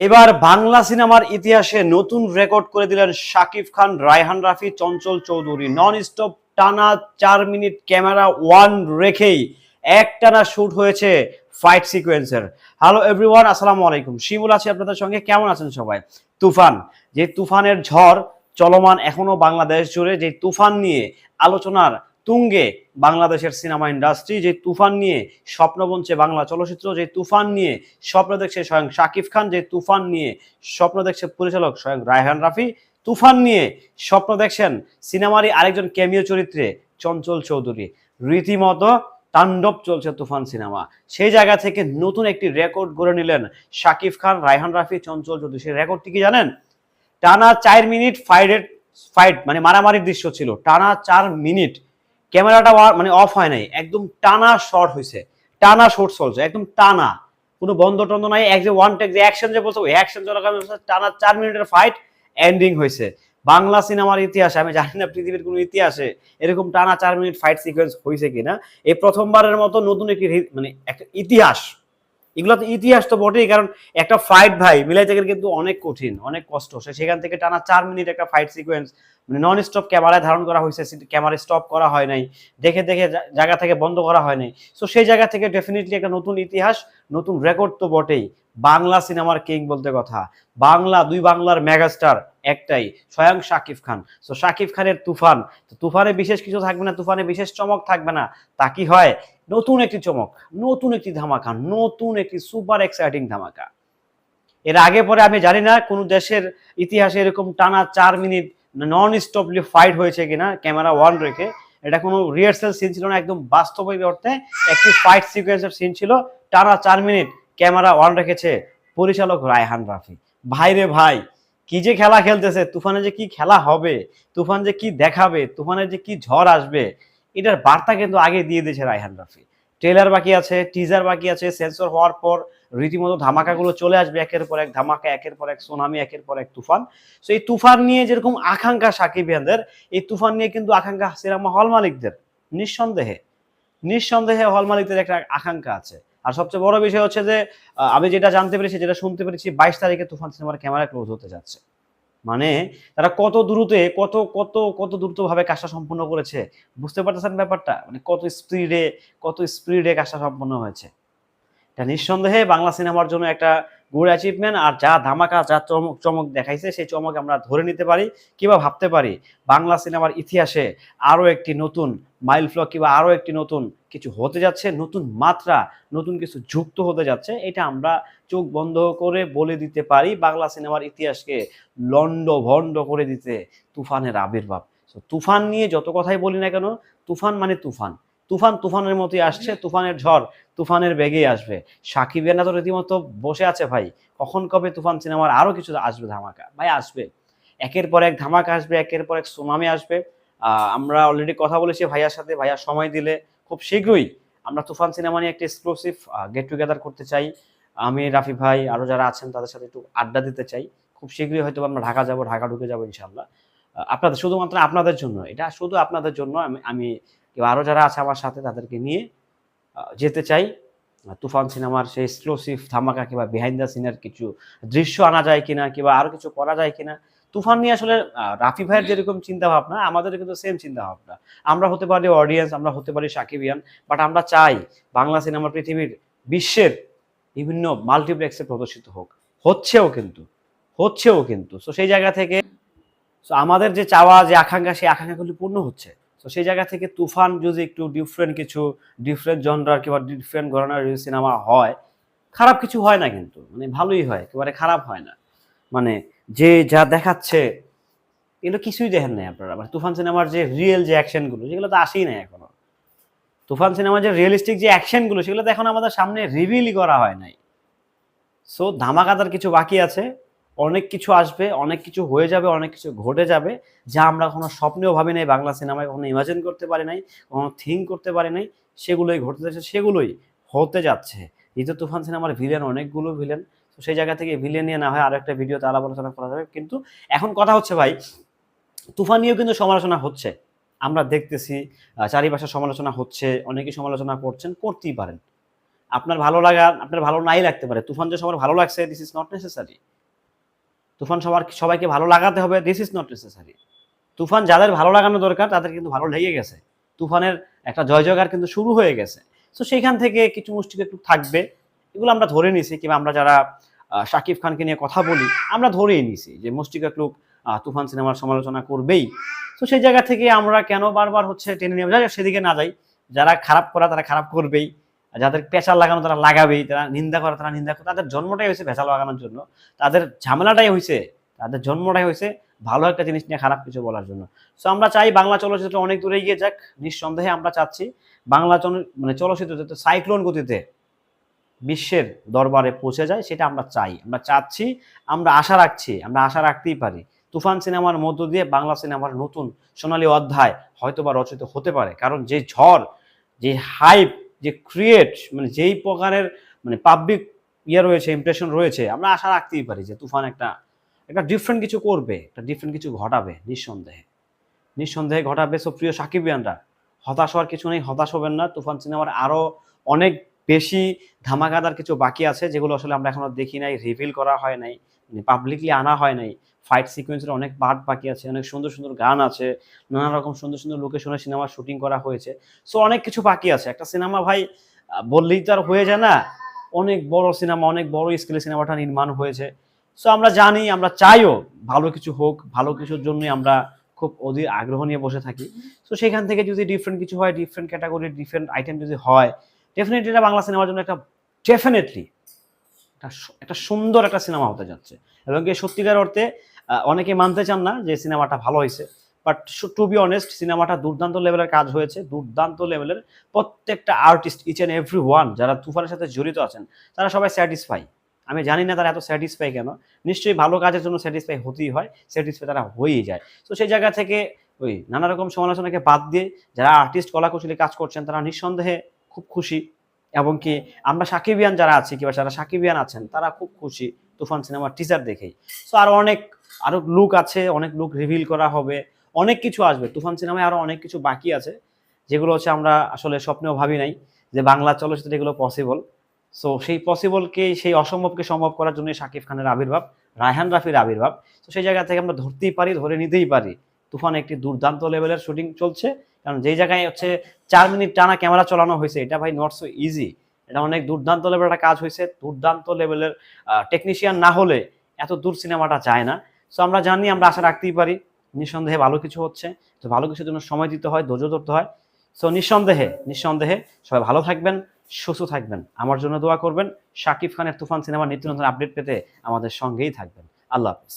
এবার বাংলা সিনেমার ইতিহাসে নতুন রেকর্ড করে দিলেন শাকিব খান, রায়হান রাফি, চঞ্চল চৌধুরী। নন স্টপ টানা চার মিনিট ক্যামেরা ওয়ান রেখেই একটানা শুট হয়েছে ফাইট সিকোয়েন্সের হ্যালো এভরিওয়ান আসসালামু আলাইকুম। শিমুল আছি আপনাদের সঙ্গে। কেমন আছেন সবাই? তুফান। যে তুফানের ঝড় চলমান এখনও বাংলাদেশ জুড়ে, যে তুফান নিয়ে আলোচনার তুঙ্গে বাংলাদেশের সিনেমা ইন্ডাস্ট্রি, যে তুফান নিয়ে স্বপ্ন বনছে বাংলা চলচ্চিত্র, যে তুফান নিয়ে স্বপ্ন দেখছে স্বয়ং শাকিব খান, যে তুফান নিয়ে স্বপ্ন দেখছে পরিচালক স্বয়ং রায়হান রাফি, তুফান নিয়ে স্বপ্ন দেখছেন সিনেমারই আরেকজন ক্যামিও চরিত্রে চঞ্চল চৌধুরী। রীতিমতো তাণ্ডব চলছে তুফান সিনেমা। সেই জায়গা থেকে নতুন একটি রেকর্ড গড়ে নিলেন শাকিব খান, রায়হান রাফি, চঞ্চল চৌধুরী। সেই রেকর্ডটি কি জানেন? টানা চার মিনিট ফাইটের ফাইট মানে মারামারির দৃশ্য ছিল। টানা চার মিনিট ক্যামেরাটা মানে অফ হয় নাই, একদম টানা শর্ট হয়েছে টানা শর্ট চলছে, একদম টানা, কোনো বন্ধ টন্ধ নাই, এক যে ওয়ান টেক যে অ্যাকশন যে বলছে, ওই অ্যাকশন চলাকালীন টানা চার মিনিটের ফাইট এন্ডিং হয়েছে বাংলা সিনেমার ইতিহাসে, আমি জানি না পৃথিবীর কোনো ইতিহাসে এরকম টানা চার মিনিট ফাইট সিকোয়েন্স হয়েছে কিনা, এই প্রথমবারের মতো নতুন একটি মানে একটা ইতিহাস এগুলো তো ইতিহাস তো বটেই, কারণ একটা ফাইট ভাই মিলাইতে গেলে কিন্তু অনেক কঠিন, অনেক কষ্ট। সে সেখান থেকে টানা চার মিনিট একটা ফাইট সিকোয়েন্স মানে নন স্টপ ক্যামেরায় ধারণ করা হয়েছে ক্যামেরা স্টপ করা হয় নাই, দেখে দেখে জায়গা থেকে বন্ধ করা হয় নাই। সো সেই জায়গা থেকে ডেফিনেটলি একটা নতুন ইতিহাস, নতুন রেকর্ড তো বটেই, বাংলা সিনেমার কিং বলতে কথা। বাংলা, দুই বাংলার মেগাস্টার একটাই, স্বয়ং শাকিব খান। সো শাকিব খানের তুফান, তো তুফানে বিশেষ কিছু থাকবে না, তুফানে বিশেষ চমক থাকবে না। তা কি হয়? নতুন একটি চমক, নতুন একটি ধামাকা, নতুন একটি সুপার এক্সাইটিং ধামাকা। এর আগে পরে আমি জানি না কোন দেশের ইতিহাসে এরকম টানা চার মিনিট নন স্টপলি ফাইট হয়েছে কিনা, ক্যামেরা ওয়ান রেখে, এটা কোনো রিহার্সাল সিন ছিল না, একদম বাস্তবিক অর্থে একটি ফাইট সিকোয়েন্সের সিন ছিল, টানা চার মিনিট ক্যামেরা ওয়ান রেখেছে পরিচালক রায়হান রাফি। ভাই রে ভাই কি যে খেলা খেলতেছে, তুফানে যে কি খেলা হবে, তুফান যে কি দেখাবে তুফানের যে কি ঝড় আসবে, এটার বার্তা কিন্তু আগে দিয়ে দিয়েছে রায়হান রাফি। ট্রেলার বাকি আছে টিজার বাকি আছে সেন্সর হওয়ার পর রীতিমতো ধামাকাগুলো চলে আসবে একের পর এক ধামাকা, একের পর এক সোনামি একের পর এক তুফান। সো এই তুফান নিয়ে যেরকম আকাঙ্ক্ষা সাকিবিয়ানদের, এই তুফান নিয়ে কিন্তু আকাঙ্ক্ষা সিনেমা হল মালিকদের, নিঃসন্দেহে নিঃসন্দেহে হল মালিকদের একটা আকাঙ্ক্ষা আছে। আর সবচেয়ে বড় বিষয় হচ্ছে যে আমি যেটা জানতে পেরেছি, যেটা শুনতে পেরেছি, বাইশ তারিখে তুফান সিনেমার ক্যামেরা ক্লোজ হতে যাচ্ছে। মানে তারা কত দ্রুতে, কত কত কত দ্রুত ভাবে কাজটা সম্পন্ন করেছে, বুঝতে পারতেছেন ব্যাপারটা? মানে কত স্পিডে কত স্পিডে কাজটা সম্পন্ন হয়েছে। এটা নিঃসন্দেহে বাংলা সিনেমার জন্য একটা গুড অ্যাচিভমেন্ট আর যা ধামাকা, যা চমক চমক দেখাইছে, সেই চমক আমরা ধরে নিতে পারি, কিংবা ভাবতে পারি। বাংলা সিনেমার ইতিহাসে আরও একটি নতুন মাইল ফ্লক কিংবা আরও একটি নতুন কিছু হতে যাচ্ছে, নতুন মাত্রা, নতুন কিছু যুক্ত হতে যাচ্ছে, এটা আমরা চোখ বন্ধ করে বলে দিতে পারি বাংলা সিনেমার ইতিহাসকে লন্ড ভণ্ড করে দিতে তুফানের আবির্ভাব। তুফান নিয়ে যত কথাই বলি না কেন, তুফান মানে তুফান। তুফান তুফানের মতোই আসছে, তুফানের ঝড় তুফানের বেগেই আসবে। সাকিবের না তো রীতিমতো বসে আছে ভাই। কখন কবে তুফান সিনেমার আরও কিছু আসবে ধামাকা? ভাই আসবে। একের পর এক ধামাকা আসবে, একের পর এক সুনামি আসবে। আমরা অলরেডি কথা বলেছি ভাইয়ার সাথে, ভাইয়া সময় দিলে খুব শীঘ্রই আমরা তুফান সিনেমা নিয়ে একটা এক্সক্লুসিভ গেট টুগেদার করতে চাই। আমি, রাফি ভাই, আরও যারা আছেন তাদের সাথে একটু আড্ডা দিতে চাই। খুব শীঘ্রই হয়তো আমরা ঢাকা যাব, ঢাকা ঢুকে যাব ইনশাল্লাহ আপনাদের, শুধুমাত্র আপনাদের জন্য। এটা শুধু আপনাদের জন্য, আমি আমি কেউ আরও যারা আছে আমার সাথে, তাদেরকে নিয়ে যেতে চাই। তুফান সিনেমার সেই এক্সক্লুসিভ ধামাকা কিংবা বিহাইন্ড দ্য সিনের কিছু দৃশ্য আনা যায় কিনা, কিংবা আরও কিছু করা যায় কিনা, তুফান নিয়ে আসলে রাফি ভাইয়ের যেরকম চিন্তা ভাবনা আমাদের কিন্তু সেম চিন্তা ভাবনা আমরা হতে পারি অডিয়েন্স আমরা হতে পারি সাকিবিয়ান বাট আমরা চাই বাংলা সিনেমা পৃথিবীর বিশ্বের বিভিন্ন মাল্টিপ্লেক্সে প্রদর্শিত হোক। হচ্ছেও কিন্তু হচ্ছেও কিন্তু। তো সেই জায়গা থেকে, so আমাদের যে চাওয়া, যে আকাঙ্ক্ষা, সেই আকাঙ্ক্ষাগুলি পূর্ণ হচ্ছে। তো সেই জায়গা থেকে তুফান যদি একটু ডিফারেন্ট কিছু ডিফারেন্ট জনরার কিংবা ডিফারেন্ট ঘরানার সিনেমা হয়, খারাপ কিছু হয় না কিন্তু। মানে ভালোই হয়, একেবারে খারাপ হয় না। মানে যে যা দেখাচ্ছে, এগুলো কিছুই দেখেন নাই আপনারা। মানে তুফান সিনেমার যে রিয়েল যে অ্যাকশনগুলো সেগুলো তো আসেই নাই এখনও। তুফান সিনেমার যে রিয়েলিস্টিক যে অ্যাকশনগুলো সেগুলো তো এখন আমাদের সামনে রিভিলই করা হয় নাই। সো ধামাকাদার কিছু বাকি আছে। অনেক কিছু আসবে, অনেক কিছু হয়ে যাবে, অনেক কিছু ঘটে যাবে, যা আমরা কোনো স্বপ্নেও ভাবি নাই, বাংলা সিনেমায় কখনো ইমাজিন করতে পারি নাই, কখনো থিঙ্ক করতে পারি নাই, সেগুলোই ঘটতে যাচ্ছে, সেগুলোই হতে যাচ্ছে। দ্বিতীয় তুফান সিনেমার ভিলেন অনেকগুলো ভিলেন তো সেই জায়গা থেকে ভিলেন নিয়ে না হয় আরও একটা ভিডিওতে আলাপ আলোচনা করা যাবে। কিন্তু এখন কথা হচ্ছে ভাই, তুফান নিয়েও কিন্তু সমালোচনা হচ্ছে। আমরা দেখতেছি চারিপাশে সমালোচনা হচ্ছে, অনেকেই সমালোচনা করছেন, করতেই পারেন। আপনার ভালো লাগা, আপনার ভালো নাই লাগতে পারে। তুফান যে সবার ভালো লাগছে this is not necessary Toofan সবার সবাইকে ভালো লাগাতে হবে this is not necessary Toofan যাদের ভালো লাগানো দরকার, তাদের কিন্তু ভালো লেগে গেছে। তুফানের একটা জয় জয়গার কিন্তু শুরু হয়ে গেছে। তো সেইখান থেকে কিছু মুষ্টিকে একটু থাকবে। এগুলো আমরা ধরে নিছি, কিংবা আমরা যারা শাকিব খানকে নিয়ে কথা বলি, আমরা ধরেই নিছি যে মুষ্টিকা ক্লুক তুফান সিনেমার সমালোচনা করবেই। তো সেই জায়গা থেকে আমরা কেন বারবার হচ্ছে টেনে নিয়ে যাই? সেদিকে না যাই। যারা খারাপ করা, তারা খারাপ করবেই। যাদের পেঁচাল লাগানো তারা লাগাবেই, তারা নিন্দা করে, তারা নিন্দা করে। তাদের জন্মটাই হয়েছে ভেসাল লাগানোর জন্য। তাদের ঝামেলাটাই হয়েছে, তাদের জন্মটাই হয়েছে ভালো একটা জিনিস নিয়ে খারাপ কিছু বলার জন্য। সো আমরা চাই বাংলা চলচ্চিত্র অনেক দূরে এগিয়ে যাক। নিঃসন্দেহে আমরা চাচ্ছি বাংলা মানে চলচ্চিত্র যাতে সাইক্লোন গতিতে বিশ্বের দরবারে পৌঁছে যায়, সেটা আমরা চাই। আমরা চাচ্ছি, আমরা আশা রাখছি, আমরা আশা রাখতেই পারি। তুফান সিনেমার মধ্য দিয়ে বাংলা সিনেমার নতুন সোনালী অধ্যায় হয়তোবা রচিত হতে পারে। কারণ যে ঝড়, যে হাইপ যে ক্রিয়েট মানে যেই প্রকারের মানে পাবলিক ইয়ে রয়েছে ইমপ্রেশন রয়েছে, আমরা আশা রাখতেই পারি যে তুফান একটা একটা ডিফারেন্ট কিছু করবে, একটা ডিফারেন্ট কিছু ঘটাবে, নিঃসন্দেহে। নিঃসন্দেহে ঘটাবে। সো প্রিয় সাকিবিয়ানরা, হতাশ হওয়ার কিছু নেই, হতাশ হবেন না। তুফান সিনেমার আরও অনেক বেশি ধামাকাদার কিছু বাকি আছে, যেগুলো আসলে আমরা এখনও দেখি নাই রিভিল করা হয় নাই মানে পাবলিকলি আনা হয় নাই। ফাইট সিকোয়েন্সের অনেক পার্ট বাকি আছে, অনেক সুন্দর সুন্দর গান আছে, নানা রকম সুন্দর সুন্দর লোকেশনে সিনেমা শুটিং করা হয়েছে। সো অনেক কিছু বাকি আছে। একটা সিনেমা ভাই বললেই তো আর হয়ে যায় না। অনেক বড় সিনেমা অনেক বড় স্কেলে সিনেমাটা নির্মাণ হয়েছে। সো আমরা জানি, আমরা চাইও ভালো কিছু হোক, ভালো কিছুর জন্যই আমরা খুব অধীর আগ্রহ নিয়ে বসে থাকি। সো সেখান থেকে যদি ডিফারেন্ট কিছু হয় ডিফারেন্ট ক্যাটাগরির ডিফারেন্ট আইটেম যদি হয় ডেফিনেটলি এটা বাংলা সিনেমার জন্য একটা ডেফিনেটলি একটা সুন্দর একটা সিনেমা হতে যাচ্ছে। এবং এই সত্যিকার অর্থে অনেকে মানতে চান না যে সিনেমাটা ভালো হয়েছে। বাট টু বি অনেস্ট সিনেমাটা দুর্দান্ত লেভেলের কাজ হয়েছে, দুর্দান্ত লেভেলের প্রত্যেকটা artist each and every one যারা তুফানের সাথে জড়িত আছেন, তারা সবাই স্যাটিসফাই আমি জানি না তারা এত স্যাটিসফাই কেন। নিশ্চয়ই ভালো কাজের জন্য স্যাটিসফাই হতেই হয় স্যাটিসফাই তারা হয়েই যায়। তো সেই জায়গা থেকে ওই নানা রকম সমালোচনাকে বাদ দিয়ে যারা আর্টিস্ট কলাকুশলী কাজ করছেন, তারা নিঃসন্দেহে খুব খুশি। এবং কি আমরা সাকিবিয়ান যারা আছি, কিংবা যারা সাকিবিয়ান আছেন, তারা খুব খুশি। তুফান সিনেমার টিজার দেখেই। সো আরও অনেক, আরও লুক আছে, অনেক লুক রিভিল করা হবে, অনেক কিছু আসবে। তুফান সিনেমায় আরও অনেক কিছু বাকি আছে, যেগুলো হচ্ছে আমরা আসলে স্বপ্নেও ভাবি নাই যে বাংলা চলচ্চিত্রে এগুলো পসিবল সো সেই পসিবলকে সেই অসম্ভবকে সম্ভব করার জন্য শাকিব খানের আবির্ভাব, রায়হান রাফির আবির্ভাব। তো সেই জায়গা থেকে আমরা ধরতেই পারি, ধরে নিতেই পারি, তুফান একটি দুর্দান্ত লেভেলের শুটিং চলছে। কারণ যেই জায়গায় হচ্ছে চার মিনিট টানা ক্যামেরা চালানো হয়েছে, এটা ভাই নট সো ইজি এটা অনেক দুর্দান্ত লেভেলের একটা কাজ হয়েছে দুর্দান্ত লেভেলের টেকনিশিয়ান না হলে এত দূর সিনেমাটা যায় না। সো আমরা জানি, আমরা আশা রাখতেই পারি, নিঃসন্দেহে ভালো কিছু হচ্ছে। তো ভালো কিছুর জন্য সময় দিতে হয়, ধৈর্য ধরতে হয়। সো নিঃসন্দেহে নিঃসন্দেহে সবাই ভালো থাকবেন, সুস্থ থাকবেন। আমার জন্য দোয়া করবেন। শাকিব খানের তুফান সিনেমার নিত্য নতুন আপডেট পেতে আমাদের সঙ্গেই থাকবেন। আল্লাহ হাফিজ।